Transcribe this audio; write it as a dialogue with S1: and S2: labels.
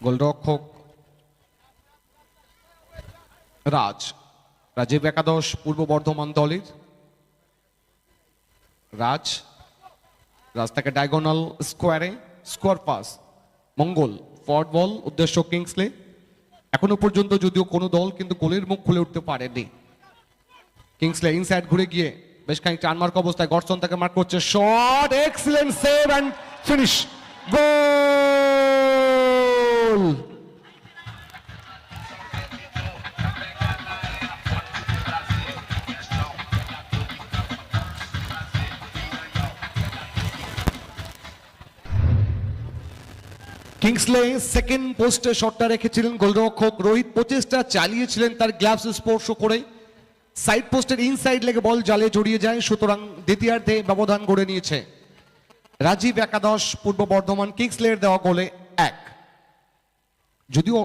S1: গোলরক্ষক রাজ, রাজীব একাদশ, পূর্ব বর্ধমান দলের রাজ রাজ তাকে ডায়াগোনাল স্কোয়ারে square pass Mangal forward ball উদ্দেশ্য কিংসলে এখনও পর্যন্ত যদিও কোনো দল কিন্তু গোলের মুখ খুলে উঠতে পারেনি। কিংসলে ইনসাইড ঘুরে গিয়ে বেশ খানিকটা আনমার্ক অবস্থায় গর্সন তাকে মার্ক করছে। Shot excellent save and finish goal! Kingsley second পোস্টে শটটা রেখেছিলেন গোলরক্ষক। রোহিত প্রচেষ্টা চালিয়েছিলেন তার গ্লাভস স্পর্শ করে। সাইড পোস্টের ইনসাইড লেগে বল জালে জড়িয়ে যায়, সুতরাং দ্বিতীয়ার্ধে ব্যবধান গড়ে নিয়েছে। রাজীব একাদশ, পূর্ব বর্ধমান কিংসলের দেওয়া গোলে এক। যদিও